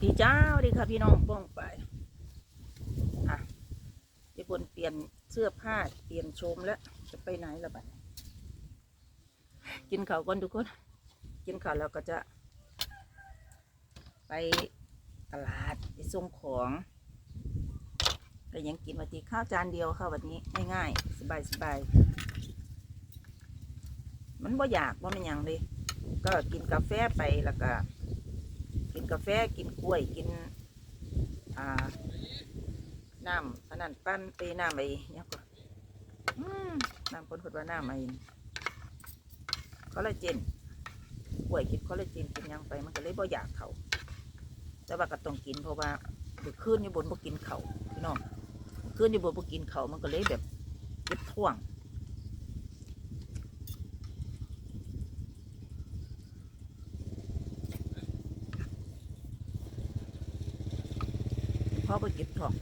พี่เจ้าดีค่ะพี่น้องป้องไปอะพี่ปนเปลี่ยนเสื้อผ้าเปลี่ยนโฉมแล้วจะไปไหนละบัดกินข้าวก่อนทุกคน กินข้าวแล้วก็จะ ไปตลาดไปส่งของก็ยังกินวันทีข้าวจานเดียวค่ะวันนี้ง่ายๆสบายๆมันบ่อยากว่ามันหยังเลยก็กินกาแฟไปแล้วก็ กาแฟกินกล้วยกิน อ่าน้ำอันนั้นปั้นไปน้ำไอ้เนี่ยก็อืมน้ำคนคนว่าน้ำไอ้คอลลาเจนกล้วยกินคอลลาเจนกินยังไปมันก็เลยบ่อยากเขาแต่ว่าก็ต้องกินเพราะว่าเมื่อคืนอยู่บนบ่กินเขาพี่น้องเมื่อคืนอยู่บนบ่กินเขามันก็เลยแบบเจ็บท้วง พ่อไปเก็บทอง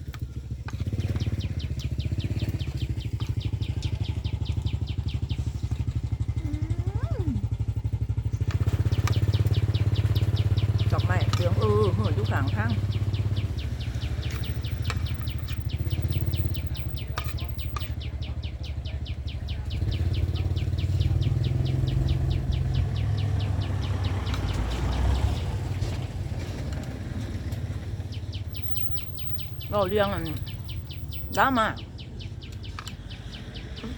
ดอกไม้เสียงเออเหืออยู่ข้างทาง เราเรียงอันดรามา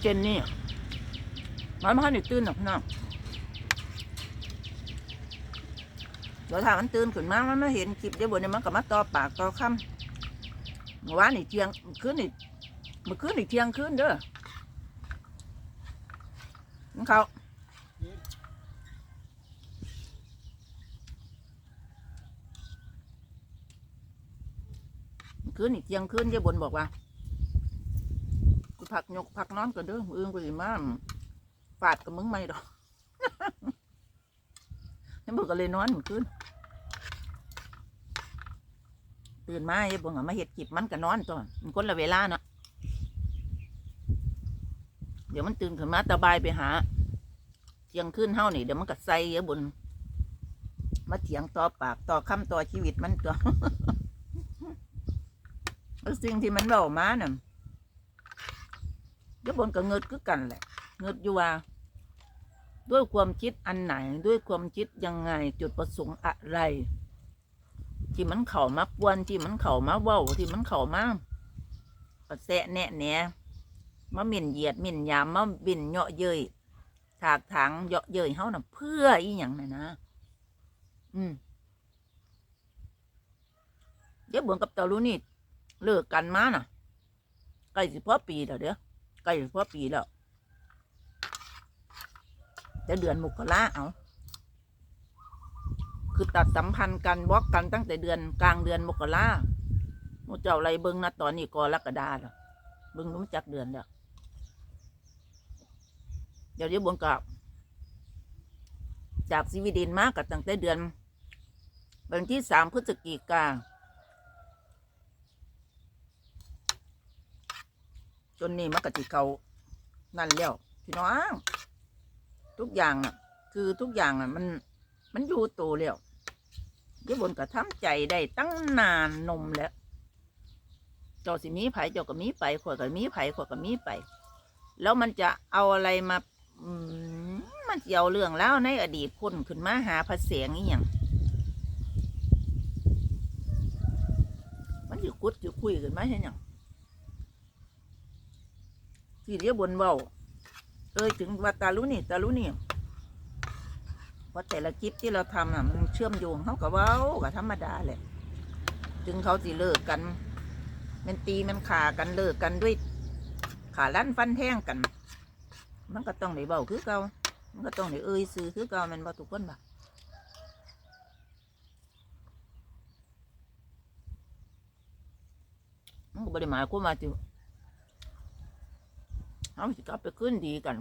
เจนนี่มันมาให้ตื่นหรอกพี่น้องเดี๋ยวถ้ามันตื่นขึ้นมามันมาเห็นคลิปเดี๋ยวบนนี้มันก็มาต่อปากต่อคำเมื่อวานนี่เที่ยงเมื่อคืนนี่เมื่อคืนนี่เที่ยงคืนเด้อมันเขา เมื่อคืนนี่เที่ยงคืนเดี๋ยบนบอกว่ากูพักยกพักนอนก่อนเด้อมืออื่นกูสิมาฟาดกับมึงไม่ดอกฉันบอกก็เลยนอนเมื่อคืนตื่นมาไอ้บ่งอะมาเห็ดกิบมันก็นอนตัวมันคนละเวลาเนาะเดี๋ยวมันตื่นขึ้นมาตะบายไปหาเที่ยงคืนเฮานี่เดี๋ยวมันก็ใส่ไอ้บนมาเถียงต่อปากต่อคำต่อชีวิตมันตัว สิ่งที่มันเล่ามาน่ะเดี๋ยบนก็เงิดคือกันแหละเงิดอยู่ว่า ด้วยความคิดอันไหน ด้วยความคิดยังไงจุดประสงค์อะไรที่มันเข่ามาปวนที่มันเข่ามาเว้าที่มันเข่ามาปะแสะแนะแหนมาหมิ่นเหยียดหมิ่นยามมาบินเหยาะเย้ยถากถางเหยาะเย้ยเฮาน่ะเพื่ออีหยังน่ะนะ อืมเดี๋ยวบิ่งกับตาลูนี่ เลิกกันมาน่ะใกล้สิพอปีแล้วเด้อใกล้สิพอปีแล้วจะเดือนมกราเอาคือตัดสัมพันธ์กันบล็อกกันตั้งแต่เดือนกลางเดือนมกราโมเจ้าไรเบิ้งนะตอนนี้กรกฎาแล้วเบิ้งรู้จักเดือนแล้วเดี๋ยวเดี๋ยวบนกับจากสวีเดนมากับตั้งแต่เดือนวันที่สามพฤศจิกา จนนี่มันก็จิเกานั่นแล้วพี่น้องทุกอย่างอะ คือทุกอย่างอะ มัน มันอยู่ตัวแล้วยายบนก็ทำใจได้ตั้งนานนมแล้ว เจ้าสิมีไผ่เจ้าก็มีไปข่อยก็มีไผ่ข่อยก็มีไป แล้วมันจะเอาอะไรมาอืมันเกี่ยวเรื่องแล้วในอดีตพ้นขึ้นมาหาพระเสียงอีหยังมันจะกุดจะคุยกันมาเห็นยัง ที่เรียบนเบาเอ้ยถึงว่าตารู้นี่ตารู้นี่เพราะแต่ละคลิปที่เราทำอะมันเชื่อมโยงเขากับว่ากับธรรมดาแหละถึงเขาสิเลิกกันมันตีมันขากันเลิกกันด้วย ขาลั่นฟันแท่งกัน มันก็ต้องได้เบาคือเก่ามันก็ต้องได้เอ้ยซื้อคือเก่ามันบ่ทุกคนบ่มันก็บ่ได้หมายความว่าจะ เขาสิกลับไปขึ้นดีกัน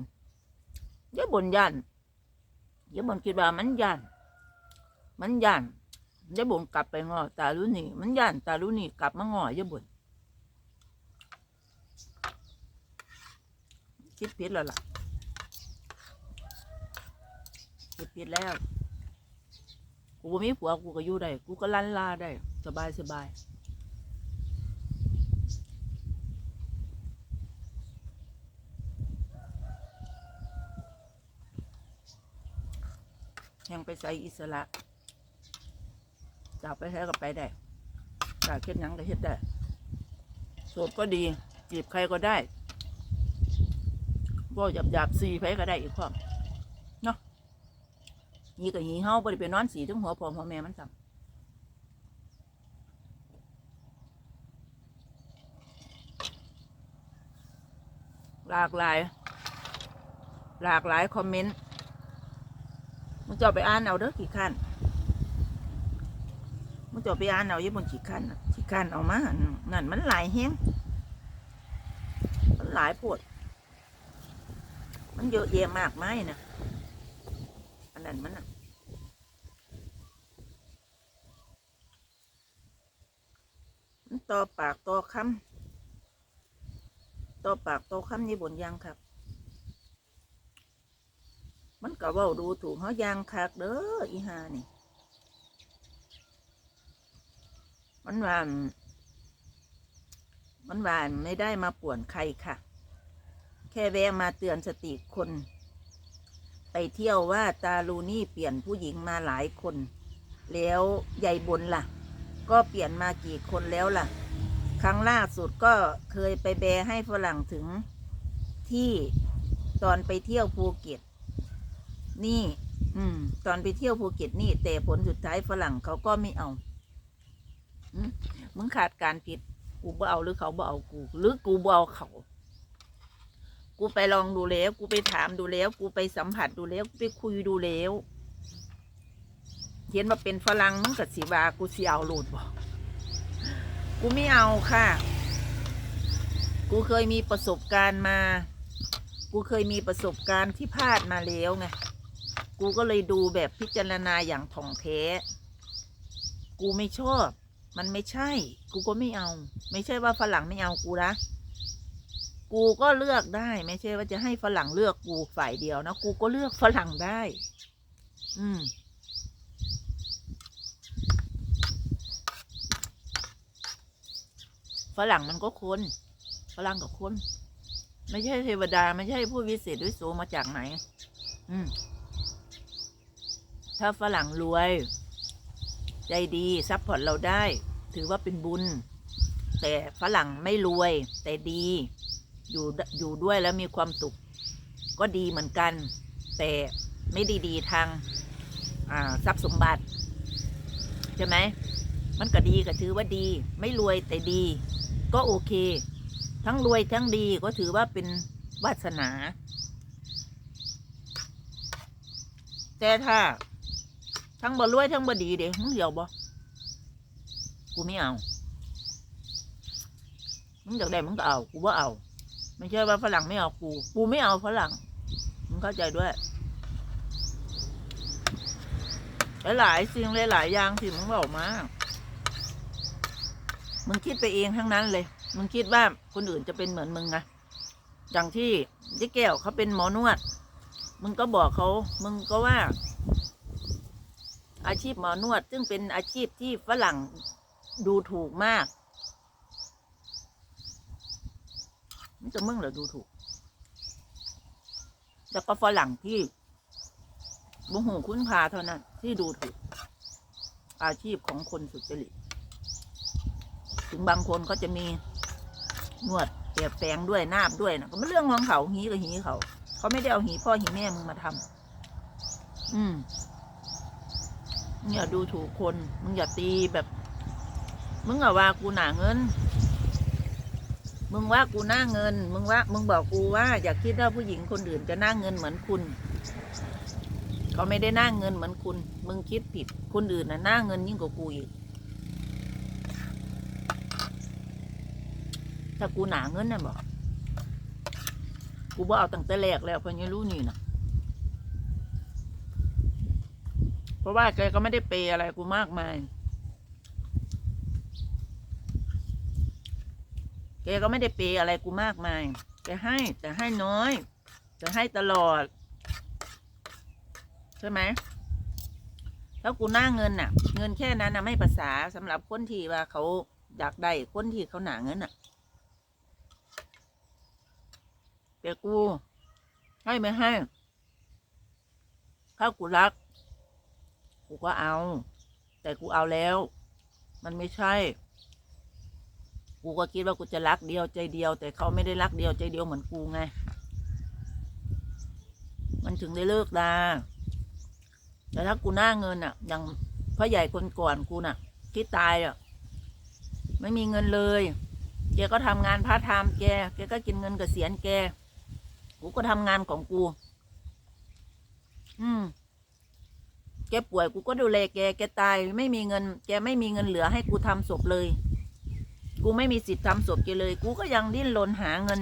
เดี๋ยบนย่านเดี๋ยบนคิดว่ามันย่าน มันย่านเดี๋ยบนกลับไปงอตาลุนี่มันย่านตาลุนี่กลับมางอเดี๋ยบนคิดผิดแล้วล่ะคิดผิดแล้ว กูมีผัวกูก็อยู่ได้ กูก็ลันลาได้ สบายสบาย ยังไปใส่อิสระจากไปแท้ก็ไปได้จากเฮ็ดยังก็เฮ็ดได้โสดก็ดี จีบใครก็ได้บ่หยาบหยาบสีไผก็ได้อีกพร้อมเนาะนี่ก็หีเฮาบ่ได้ไปนอนสีถึงหัวพอหัวแม่มันซ้ำหลากหลาย หลากหลายคอมเมนต์ มึงจะเอาไปอ่านเอาเด้อกี่ขั้นมึงจะเอาไปอ่านเอายี่บนกี่ขั้นน่ะกี่ขั้นเอามานนั่นมันหลายแฮงมันหลายปวดมันเยอะแยะมากมายนะอันนั้นมันนะมันต่อปากต่อคำต่อปากต่อคำนี่บนยังครับ มัน ก็เว้าดูถูกเขายางคักเด้ออีหานี่ มันว่ามันว่าไม่ได้มาป่วนใครค่ะ แค่แวะมาเตือนสติคน ไปเที่ยวว่าตาลูนี่เปลี่ยนผู้หญิงมาหลายคน แล้วใหญ่บนล่ะ ก็เปลี่ยนมากี่คนแล้วล่ะ ครั้งล่าสุดก็เคยไปแบให้ฝรั่งถึงที่ตอนไปเที่ยวภูเก็ต นี่ อืม ตอนไปเที่ยวภูเก็ตนี่ แต่ผลสุดท้ายฝรั่งเขาก็ไม่เอาอืมึงขาดการผิด กูบ่เอาหรือเขาบ่เอากู หรือกูบ่เอาเขา กูไปลองดูแล้ว กูไปถามดูแล้ว กูไปสัมผัสดูแล้ว กูไปคุยดูแล้วเห็นว่าเป็นฝรั่งมึงกับสีบากูสีเอาโหลดบ่กูไม่เอาค่ะ กูเคยมีประสบการณ์มา กูเคยมีประสบการณ์ที่พลาดมาแล้วไง กูก็เลยดูแบบพิจารณาอย่างถ่องแท้ กูไม่ชอบ มันไม่ใช่ กูก็ไม่เอา ไม่ใช่ว่าฝรั่งไม่เอากูนะกูก็เลือกได้ ไม่ใช่ว่าจะให้ฝรั่งเลือกกูฝ่ายเดียวนะกูก็เลือกฝรั่งได้ อืมฝรั่งมันก็คนฝรั่งกับคน ไม่ใช่เทวดา ไม่ใช่ผู้วิเศษด้วิโสมาจากไหน อืม ถ้าฝรั่งรวย ใจดีซัพพอร์ตเราได้ ถือว่าเป็นบุญ แต่ฝรั่งไม่รวย แต่ดีอยู่อยู่ด้วยแล้วมีความสุข ก็ดีเหมือนกัน แต่ไม่ด้ดีทางทรัพย์สมบัติ ใช่ไหม มันก็ดีก็ถือว่าดี ไม่รวยแต่ดี ก็โอเค ทั้งรวยทั้งดีก็ถือว่าเป็นวาสนา แต่ถ้า ทั้งบ่รวยทั้งบ่ดีเด็มึงเดียวบ่กูไม่เอามึงอยากได้มึงก็เอากูว่าเอา ไม่ใช่ว่าฝรั่งไม่เอากู กูไม่เอาฝรั่งมึงเข้าใจด้วย หลายๆสิ่งหลายๆอย่างที่มึงบอกมามึงคิดไปเองทั้งนั้นเลย มึงคิดว่าคนอื่นจะเป็นเหมือนมึงไงอย่างที่เจ๊แก้วเขาเป็นหมอนวด มึงก็บอกเขา มึงก็ว่า อาชีพหมอนวด ซึ่งเป็นอาชีพที่ฝรั่งดูถูกมากมันจะมึงเหรอดูถูก แล้วก็ฝรั่งที่บุหูคุ้นพาเท่านั้นที่ดูถูก อาชีพของคนสุจริต ถึงบางคนก็จะมีนวดแอบแฝงด้วยนาบด้วยนะก็เป็นเรื่องของเขาหีกับหีเขา เขาไม่ได้เอาหีพ่อหีแม่มึงมาทำอืม มึงอย่าดูถูกคน มึงอย่าตีแบบ มึงอย่าว่ากูหนาเงิน มึงว่ากูหน้าเงิน มึงว่า มึงบอกกูว่าอย่าคิดว่าผู้หญิงคนอื่นจะหน้าเงินเหมือนคุณ เขาไม่ได้หน้าเงินเหมือนคุณ มึงคิดผิด คนอื่นน่ะหน้าเงินยิ่งกว่ากูอีก ถ้ากูหนาเงินน่ะบอก กูบ่เอาตั้งแต่แรกแล้วเพราะยังรู้นี่นะเพ ราะว่าแกก็ไม่ได้เปย์อะไรกูมากมาย แกก็ไม่ได้เปย์อะไรกูมากมาย แกให้แต่ให้น้อยแต่ให้ตลอด ใช่ไหมถ้าถ้ากูหน้าเงินน่ะ เงินแค่นั้นนะไม่ภาษาสำหรับคนที่ว่าเขาอยากได้คนที่เขาหนาเงินน่ะ แต่กูให้ไม่ให้ ถ้ากูรัก กูก็เอา แต่กูเอาแล้ว มันไม่ใช่ กูก็คิดว่ากูจะรักเดียวใจเดียว แต่เขาไม่ได้รักเดียวใจเดียวเหมือนกูไง มันถึงได้เลิกลาแต่ถ้ากูหน้าเงินอะ อย่างพ่อใหญ่คนก่อนกูน่ะ ที่ตายอะ ไม่มีเงินเลยแกก็ทำงานพาร์ทไทม์แกแกก็กินเงินกเกษียณแก กูก็ทำงานของกู อืม แกป่วยกูก็ดูแลแก แกตายไม่มีเงิน แกไม่มีเงินเหลือให้กูทำศพเลย กูไม่มีสิทธิ์ทำศพแกเลย กูก็ยังดิ้นรนหาเงิน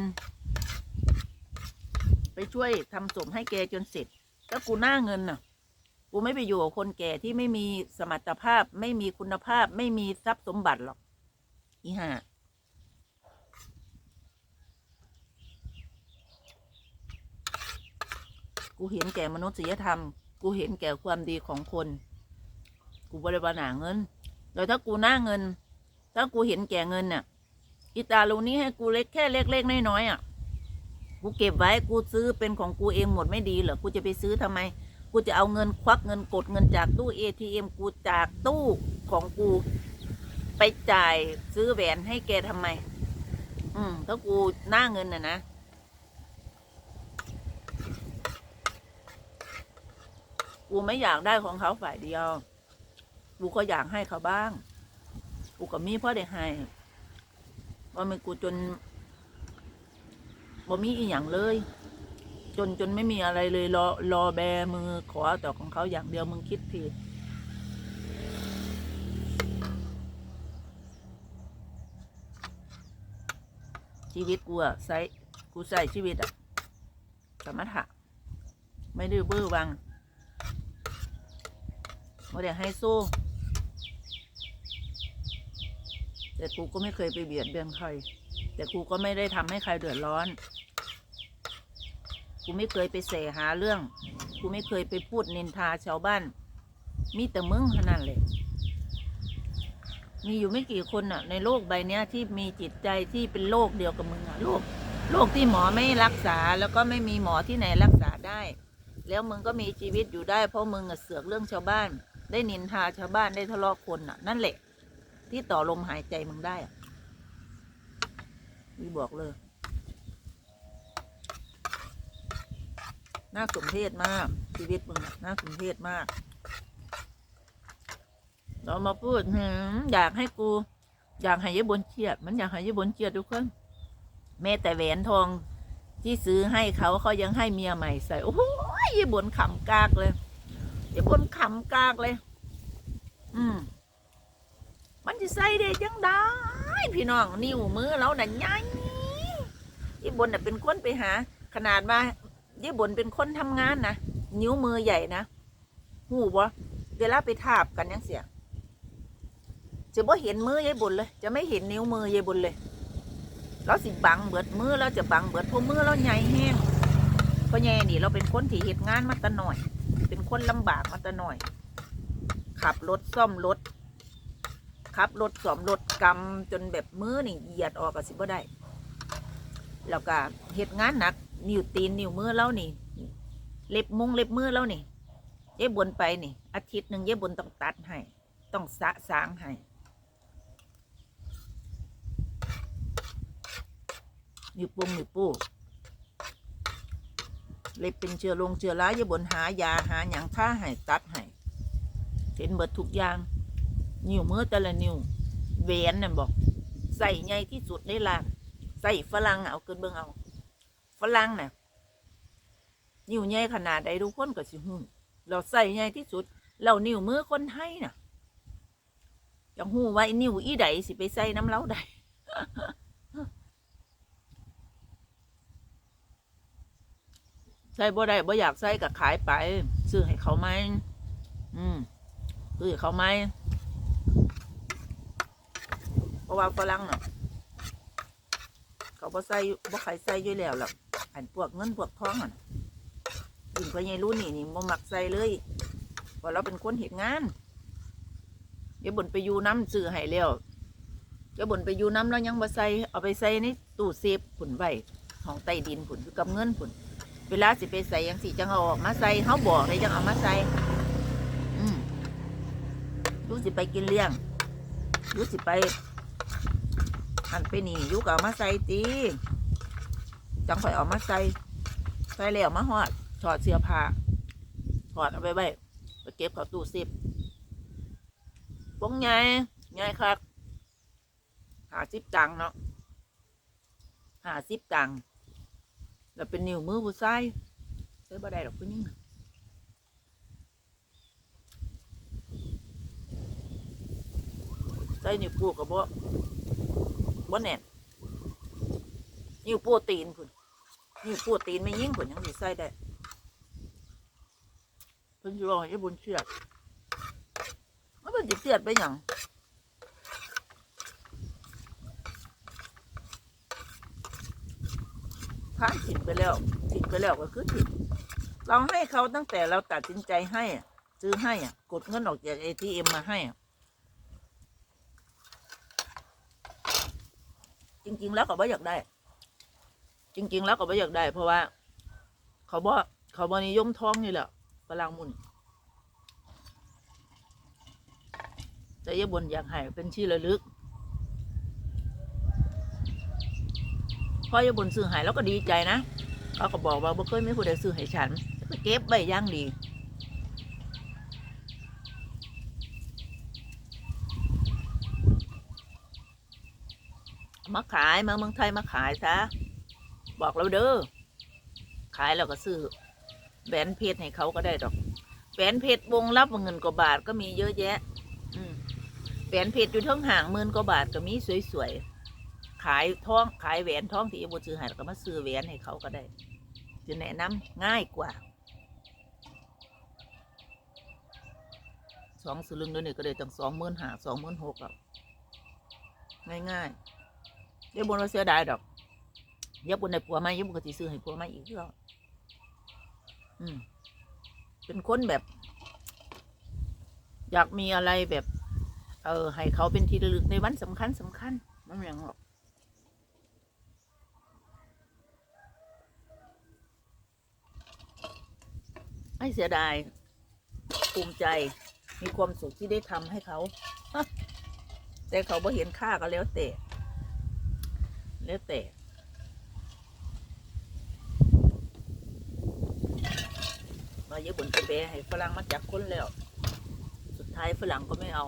ไปช่วยทำศพให้แกจนเสร็จถ้ากูหน้าเงินน่ะ กูไม่ไปอยู่กับคนแก่ที่ไม่มีสมรรถภาพ ไม่มีคุณภาพ ไม่มีทรัพย์สมบัติหรอก อีห่ากูเห็นแก่มนุษยธรรม กูเห็นแก่ความดีของคน กูบริบาลหนาเงินแล้วถ้ากูหน้าเงิน ถ้ากูเห็นแก่เงินเนี่ยอิตาลูนี้ให้กูเล็กแค่เล็กๆน้อยๆอะ กูเก็บไว้กูซื้อเป็นของกูเองหมดไม่ดีเหรอ กูจะไปซื้อทำไม กูจะเอาเงินควักเงินกดเงินจากตู้ ATM กูจากตู้ของกู ไปจ่ายซื้อแหวนให้แกทำไม อืมถ้ากูหน้าเงินน่ะนะ กูไม่อยากได้ของเขาฝ่ายเดียว กูก็อยากให้เขาบ้าง กูก็มีพ่อได้ให้ว่ามันกูจนบ่มีอีหยังเลย จนจนไม่มีอะไรเลยรอรอแบมือขอต่อของเขาอย่างเดียวมึงคิดผิดชีวิตกูอะใช้กูใส่ชีวิตอะสมถะไม่ดื้อบื้อวัง ไม่ได้ให้สู้แต่กูก็ไม่เคยไปเบียดเบียนใคร แต่กูก็ไม่ได้ทำให้ใครเดือดร้อน กูไม่เคยไปเสหาเรื่อง กูไม่เคยไปพูดนินทาชาวบ้าน มีแต่มึงเท่านั้นเลยมีอยู่ไม่กี่คนอะในโลกใบเนี้ยที่มีจิตใจที่เป็นโรคเดียวกับมึงอะโรคโรคที่หมอไม่รักษาแล้วก็ไม่มีหมอที่ไหนรักษาได้ แล้วมึงก็มีชีวิตอยู่ได้เพราะมึงอะเสือกเรื่องชาวบ้าน ได้นินทาชาวบ้านได้ทะเลาะคนอะ นั่นแหละ ที่ต่อลมหายใจมึงได้อะนี่บอกเลยน่าสมเพชมาก ชีวิตมึงน่าสมเพชมาก เรามาพูดหืมอยากให้กู อยากให้ยายบนเชียด มันอยากให้ยายบนเชียดทุกคนแม้แต่แหวนทองที่ซื้อให้เขาเขายังให้เมียใหม่ใส่ โอ้ยยบนขำกากเลย ยายบนขำกากเลย อืม มันจะใส่ได้จังได้พี่น้อง นิ้วมือเราน่ะใหญ่ยายบนน่ะเป็นคนไปหา ขนาดว่ายายบนเป็นคนทำงานนะนิ้วมือใหญ่นะหูบ่เวลาไปทาบกันยังเสียจะบ่เห็นมือยายบุญเลย จะไม่เห็นนิ้วมือยายบุญเลยเราสิบังเบิดมือเราจะบังเบิดพราะมือเราใหญ่แห้งเพราะแง่นี่เราเป็นคนที่เหตุงานมาแตะหน่อย เป็นคนลำบากมาแตะหน่อย ขับรถซ่อมรถขับรถซ่อมรถกำจนแบบมือนี่เหยียดออกกับสิบ่ได้ แล้วก็เหตุงานหนัก นิ้วตีนนิ้วมือเรานี่ เล็บมุงเล็บมือเรานี่เย้บนไปนี่ อาทิตย์หนึ่งเย้บนต้องตัดให้ ต้องสะสางให้นิ้วป้งนิ้วโป้ เล็บเป็นเชื้อลงเชื้อร้ายอย่าบนหายาหาหยังท่าให้ตัดให้เห็นเบิดทุกอย่าง นิ้วมือแต่ละนิ้วแหวนนั่นบอก ใส่ใหญ่ที่สุดในร้านใส่ฝรั่งเอาเกินเบิ่งเอาฝรั่งน่ะนิ้วใหญ่ขนาดใดทุกคนก็สิหูเราใส่ใหญ่ที่สุด เรานิ้วมือคนไทยน่ะจังหูไว้นิ้วอีใดสิไปใส่น้ำเล้าใด ใส่บ่ได้บ่อยากใส่ก็ขายไป ซื้อให้เขาไหมอืมซื้อให้เขาไหมเพราะว่าฝรั่งน่ะเขาบ่ใส่บ่ใครใส่อยู่แล้วหรอกอันพวกเงินพวกทองอะยิ่งพอใหญ่รู้นี่นี่บ่มักใส่เลยเพราะเราเป็นคนเหตุงานยายบนไปอยู่น้ำซื้อให้แล้วยายบนไปอยู่น้ำแล้วยังบ่ใส่เอาไปใส่ในตู้เซฟผุนไว้ห้องใต้ดินผุนคือกับเงินผุน เวลาสิไปใส่ยังสิจังเอาออกมาใส่เฮาบอกเลยจังเอามาใส่อืมยูสิไปกินเลี้ยงยูสิไปหันไปนี่ยูก็เอามาใส่ตีจังค่อยเอามาใส่ใส่แล้วมาหอดถอดเสื้อผ้าถอดเอาไปไว้ไปเก็บเข้าตู้เซฟปงไงไงครับหาสิบตังเนาะหาสิบตัง แล้วเป็นนิ้วมือผู้ชายใช้บ่ได้ดอกผู้หญิงน่ะใส่นิ้วป้กับบ่บ่แน่นนิ้วป้ตีนพุ่นนิ้วป้ตีนไม่ยิ่งพุ่นยังสิใส่ได้เพิ่นสิรองให้บุญเชือดมันเป็นสิเชือดไปหยัง ผ่านถิ่นไปแล้วถิ่นไปแล้วก็คือถิ่นเราให้เขาตั้งแต่เราตัดสินใจให้ซื้อให้อะกดเงินออกจากเอทีเอ็มมาให้ จริง ๆ แล้วเขาบ่อยากได้ จริง ๆ แล้วเขาบ่อยากได้ เพราะว่า เขาบ่เขาบ่นิยมท้องนี่แหละฝรั่งมุนแต่ยบนอยากให้เป็นที่ระลึก พอยาบนซื้อให้แล้วก็ดีใจนะเขาก็บอกว่าบ่เคยมีผู้ใดซื้อให้ฉันก็เก็บไว้ย่างดีมาขายมาเมืองไทยมาขายซะบอกเราเด้อขายแล้วก็ซื้อแหวนเพชรให้เขาก็ได้ดอกแหวนเพชรวงรับเงินกว่าบาทก็มีเยอะแยะแหวนเพชรอยู่ทั้งห่างหมื่นกว่าบาทก็มีสวยๆ ขายทองขายแหวนทองที่บุซื้อให้แล้วก็มาซื้อแหวนให้เขาก็ได้จะแนะนำง่ายกว่าสองสลึงเดี๋ยวนี้ก็ได้ตั้งสองหมื่นห้าสองหมื่นหกอะง่ายๆเดี๋ยวบนว่าเสียดายดอกเดี๋ยวบนในผัวไมาเดี๋ยวบนก็สิซื้อให้ผัวไมาอีกแล้วอืมเป็นคนแบบ อยากมีอะไรแบบ เออให้เขาเป็นที่ระลึกในวันสำคัญสำคัญมันไม่อย่างหรอก ไม่เสียดาย ภูมิใจมีความสุขที่ได้ทำให้เขา แต่เขาบ่เห็นค่าก็แล้วแต่แล้วแต่มาเยอะบนไปแปรให้ฝรั่งมาจักคนแล้ว สุดท้ายฝรั่งก็ไม่เอา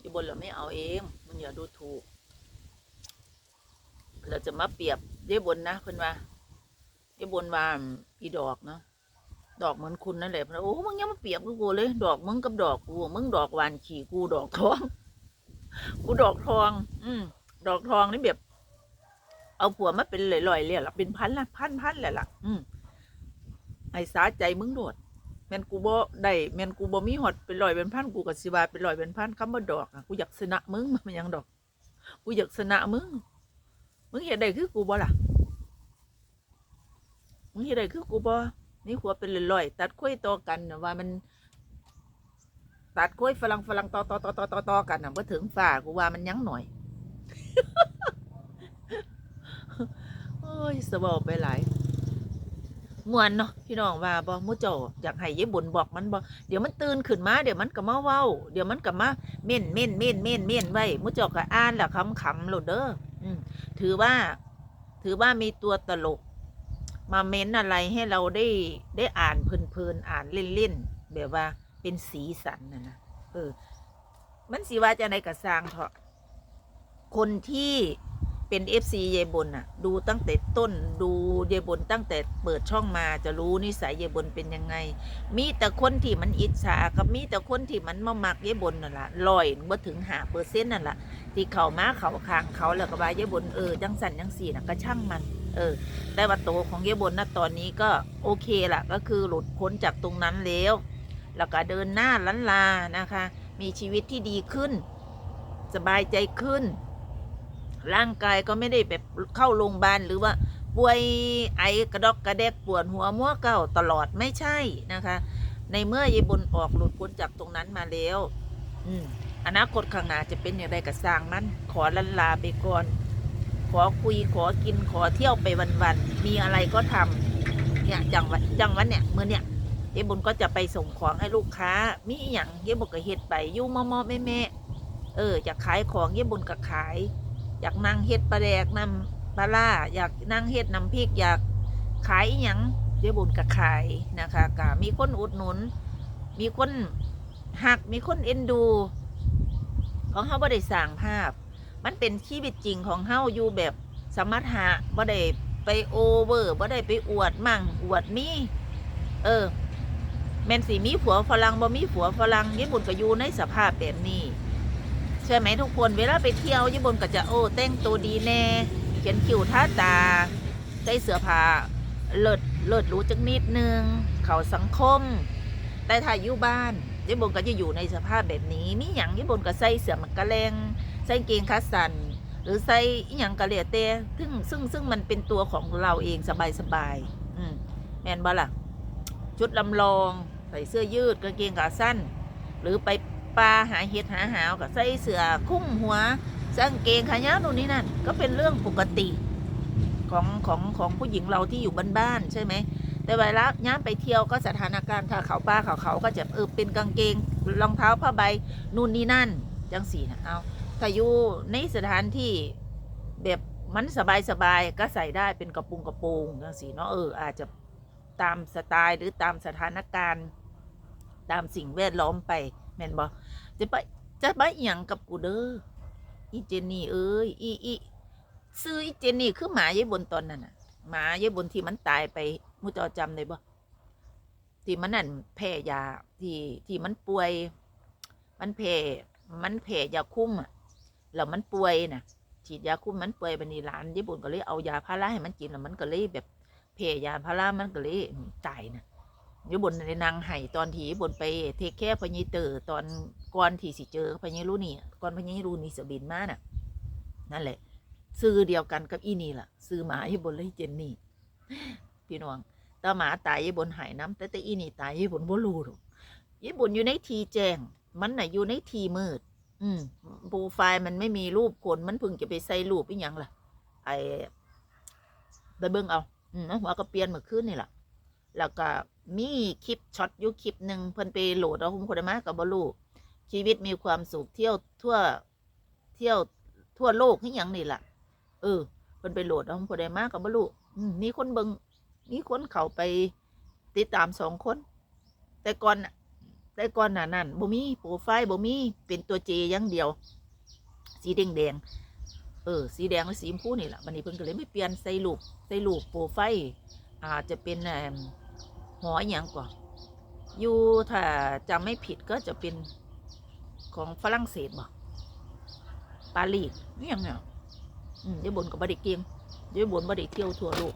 อยู่บนเราไม่เอาเองมันอย่าดูถูก เราจะมาเปรียบเยบนนะเพิ่นว่าเยบนว่าอีดอกเนาะ ดอกเหมือนคุณนั่นแหละพิ่นว่าโอ้มึงอยังมาเปรียบกับกูเลย ดอกมึงกับดอกกูมึงดอกหวานขี่กูดอกทอง กูดอกทอง อืมดอกทองนี่แบบ เอาผัวมาเป็นลอยๆเลยล่ะเป็นพันละพันพันแหละล่ะ อืมไอ้สาใจมึงโดดแมนกูบ่ได้แมนกูบ่มีหอดเป็นร้อยเป็นพันกูก็สิว่าเป็นร้อยเป็นพันคำว่าดอกอะกูอยากชนะมึงมันยังดอก กูอยากชนะมึงมึงเฮ็ดได้คือกูบ่ล่ะมึงเฮ็ดได้คือกูบ่ นี่หัวเป็นร้อยๆตัดคุ้วยต่อกันนะว่ามัน ตัดคุ้วยฝรั่งฝรั่งต่อต่อต่อต่อต่อต่อกันน่ะบ่ถึงฟ้ากูว่ามันยั้งหน่อยโอ้ยสบาไปหลายมวนเนาะพี่น้องว่าบ่หมู่เจ้าอยากให้ยายบุญบอกมันบ่เดี๋ยวมันตื่นขึ้นมาเดี๋ยวมันก็มาเว้า เดี๋ยวมันก็มาเม่นเม่นเม่นเม่นเม่นไว้มู่เจ้าก็อ่านแหล้วคำคำโลดเด้อถือว่า ถือว่ามีตัวตลก มาเม้นอะไรให้เราได้ได้อ่านเพลินๆอ่านเล่นๆแบบว่าเป็นสีสันนะนะเออ มันสีว่าจะในกระสางเถอะคนที่เป็นเอฟซีเยบนอะดูตั้งแต่ต้นดูเยบนตั้งแต่เปิดช่องมาจะรู้นิสัยเยบนเป็นยังไง มีแต่คนที่มันอิจฉากับมีแต่คนที่มันมามักเยบนนั่นแหละลอยบ่ถึงหาเปอร์เซ็นต์นั่นแหละที่เขามาเขาคางเขาแล้วก็ว่าเยายบนเออจังสันจังสี่นะก็ช่างมัน เออ แต่ว่าโตของเยายบนนะตอนนี้ก็โอเคละก็คือหลุดพ้นจากตรงนั้นแล้ว แล้วก็เดินหน้าลันลานะคะ มีชีวิตที่ดีขึ้น สบายใจขึ้น ร่างกายก็ไม่ได้แบบเข้าโรงพยาบาลหรือว่าป่วยไอกระดอกกระแดกปวดหัวมัวเก่าตลอดไม่ใช่นะคะ ในเมื่อยายบุญออกหลุดพ้นจากตรงนั้นมาแล้ว อืมอนาคตข้างหน้าจะเป็นอย่างไรก็สร้างมันขอลันลาไปก่อน ขอคุยขอกินขอเที่ยวไปวันๆมีอะไรก็ทำเนี่ยจังวันจังวันเนี่ยเมื่อเนี่ยยายบุญก็จะไปส่งของให้ลูกค้า มีอย่างยายบุญก็เฮ็ดไปยู่มอมอแม่แม่เอออยากขายของยายบุญก็ขาย อยากนั่งเฮ็ดปลาแดกนำปลาล่าอยากนั่งเฮ็ดน้ำพริกอยากขายอย่างยายบุญก็ขายนะคะก็มีคนอุดหนุน มีคนหักมีคนเอ็นดู ของเฮาบ่ได้สร้างภาพ มันเป็นชีวิตจริงของเฮาอยู่แบบสมถะบ่ได้ไปโอเวอร์บ่ได้ไปอวดมั่งอวดมี เออ แมนสิมีผัวฝรั่งบ่มีผัวฝรั่งญี่ปุ่นก็อยู่ในสภาพแบบนี้ใช่ไหมทุกคนเวลาไปเที่ยวญี่ปุ่นก็จะโอ้แต่งตัวดีแน่เขียนคิ้วท่าตาใส่เสื้อผ้าเลิศเลิศรู้จักนิดนึง เขาสังคม แต่ถ้าอยู่บ้านญี่ปุ่นก็จะอยู่ในสภาพแบบนี้ มีหยังญี่ปุ่นก็ใส่เสื้อมักกะแลง ใส่กางเกงขาสั้นหรือใส่อหยังกะเหลียเต้ซึ่งซึ่งซึ่งมันเป็นตัวของเราเองสบายสบายอืมแมนบ่ล่ะ ชุดลำลองใส่เสื้อยืดกางเกงขาสั้น หรือไปปลาหาเห็ดหาหาวกับใส่เสื้อคุ้มหัวใส่กางเกงขายาวนู่นนี่นั่น ก็เป็นเรื่องปกติของของของผู้หญิงเราที่อยู่บ้านๆใช่ไหมแต่เวลาย้ำไปเที่ยวก็สถานการณ์ถ้าเขาป้าเขาเขาก็จะเออเป็นกางเกงรองเท้าผ้าใบนู่นนี่นั่น จังสีนะเอา ถ้าอยู่ในสถานที่แบบมันสบายสบายๆก็ใส่ได้เป็นกระปุงกระปรงจังสีเนาะเอออาจจะตามสไตล์หรือตามสถานการณ์ ตามสิ่งแวดล้อมไปแม่นบอกจะไปจะไปเอหย่างกับกูเด้ออีเจนนี่เอ้ยอีอีซื้ออีเจนนี่คือหมายายบนตอนนั้นน่ะหมายายบนที่มันตายไปมูจอจำได้บ่ที่มันนั่นแพ้ยาที่ที่มันป่วย มันแพ้มันแพ้ยาคุ้มอะ แล้วมันป่วยน่ะฉีดยาคุ้มมันป่วยบัดนี้หลานญี่ปุ่นก็เลยเอายาพาราให้มันกินแล้วมันก็เลยแบบแพ้ยาพารามันก็เลยตายน่ะญี่ปุ่นในนางไห้ตอนที่ญี่ปุ่นไปเทคแค่พญิเตอร์ตอนก่อนที่สิเจอพญิรูนี่ก่อนพญิรูนี่สบินมาน่ะ นั่นแหละ ซื้อเดียวกันกับอีนี่ล่ะ ซื้อหมาญี่ปุ่นเลยเจนนี่พี่น้องตาหมาตายญี่ปุ่นหายน้ำแต่แต่อีนี่ตายญี่ปุ่นบ่รู้หรอกญี่ปุ่นอยู่ในทีแจ้งมันน่ะอยู่ในทีมืด อืมโปรไฟล์มันไม่มีรูปคนมันพิ่งจะไปใส่รูปอีหยังล่ะ ไอ้ไปเบิ่งเอา อืมหัวก็เปลี่ยนเมื่อคืนนี่แหละแล้วก็มีคลิปช็อตอยู่คลิปหนึ่งเพิ่นไปโหลดเอาคุณคนได้มากับ่รู้ชีวิตมีความสุขเที่ยวทั่วเที่ยวทั่วโลกนี่หยังนี่แหละเออเพิ่นไปโหลดเอาคุณคนได้มากับ่รู้อืมมีคนเบิงมีคนเขาไปติดตามสองคน แต่ก่อนน่ะ แต่ก่อนน่ะนั่นบ่มีโปรไฟล์บ่มีเป็นตัวเจอย่างเดียว สีแดงแดงเออ สีแดงและสีชมพูนี่แหละวันนี้เพิ่นก็เลยไม่เปลี่ยนใส่รูปใส่รูปโปรไฟล์อาจจะเป็นหออย่างก่อนอยู่ถ้าจำไม่ผิดก็จะเป็นของฝรั่งเศสบ่ปารีสนี่ยังเนี่ยอืมเดี๋ยวบนก็บ่ได้เก่งเดี๋ยวบนบ่ได้เที่ยวทั่วโลก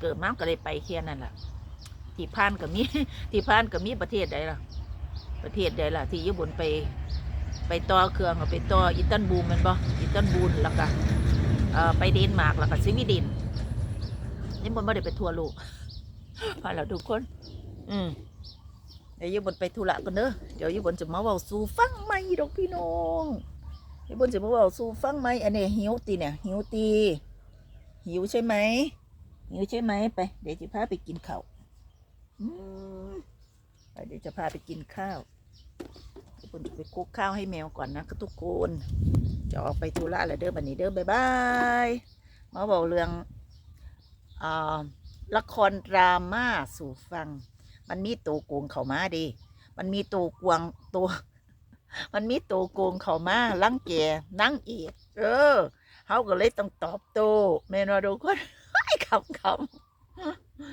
เกิดมากก็เลยไปแค่นั้นแหละที่พานก็มีที่พานก็มีประเทศใดล่ะ ประเทศใดล่ะ ที่ญี่ปุ่นไป ไปต่อเครื่องก็ไปต่ออิตันบูลมันบ่อิตันบูลแล้วก็ไปเดนมาร์กแล้วก็สวีเดนญี่ปุ่นไม่ได้ไปทั่วโลกพาเราทุกคน อืมเดี๋ยวญี่ปุ่นไปธุระกันเด้อเดี๋ยวญี่ปุ่นจะมาเว้าสู่ฟังใหม่ดอกพี่น้องญี่ปุ่นจะมาเว้าสู่ฟังใหม่อันนี้หิวตีเนี่ยหิวตีหิวใช่ไหมหิวใช่ไหมไป เดี๋ยวจะพาไปกินข้าวอืม เดี๋ยวจะพาไปกินข้าวเดี๋ยวผมจะไปคุกข้าวให้แมวก่อนนะทุกคนจะออกไปธุระแล้วเด้อบันนี้เด้อบ๊ายบายมาบอกเรื่องอละครดราม่าสู่ฟัง มันมีตัวโกงเขามาดิมันมีตัวกวงตัว มันมีตัวโกงเขามาลังแกนั่งเอกเออเขาก็เลยต้องตอบโต้แมนว่าทุกคนคำคำ